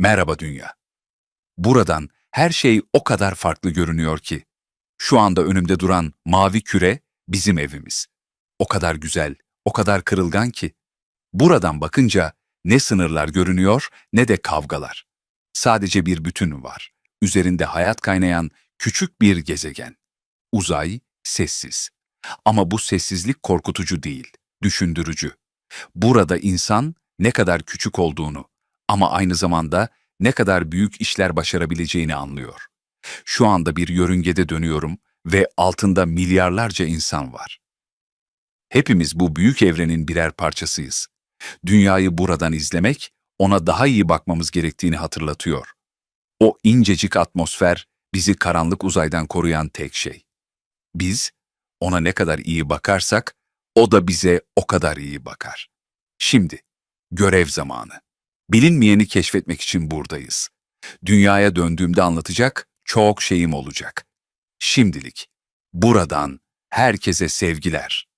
Merhaba dünya. Buradan her şey o kadar farklı görünüyor ki. Şu anda önümde duran mavi küre bizim evimiz. O kadar güzel, o kadar kırılgan ki. Buradan bakınca ne sınırlar görünüyor ne de kavgalar. Sadece bir bütün var. Üzerinde hayat kaynayan küçük bir gezegen. Uzay sessiz. Ama bu sessizlik korkutucu değil, düşündürücü. Burada insan ne kadar küçük olduğunu ama aynı zamanda ne kadar büyük işler başarabileceğini anlıyor. Şu anda bir yörüngede dönüyorum ve altında milyarlarca insan var. Hepimiz bu büyük evrenin birer parçasıyız. Dünyayı buradan izlemek, ona daha iyi bakmamız gerektiğini hatırlatıyor. O incecik atmosfer bizi karanlık uzaydan koruyan tek şey. Biz ona ne kadar iyi bakarsak, o da bize o kadar iyi bakar. Şimdi, görev zamanı. Bilinmeyeni keşfetmek için buradayız. Dünyaya döndüğümde anlatacak çok şeyim olacak. Şimdilik, buradan herkese sevgiler.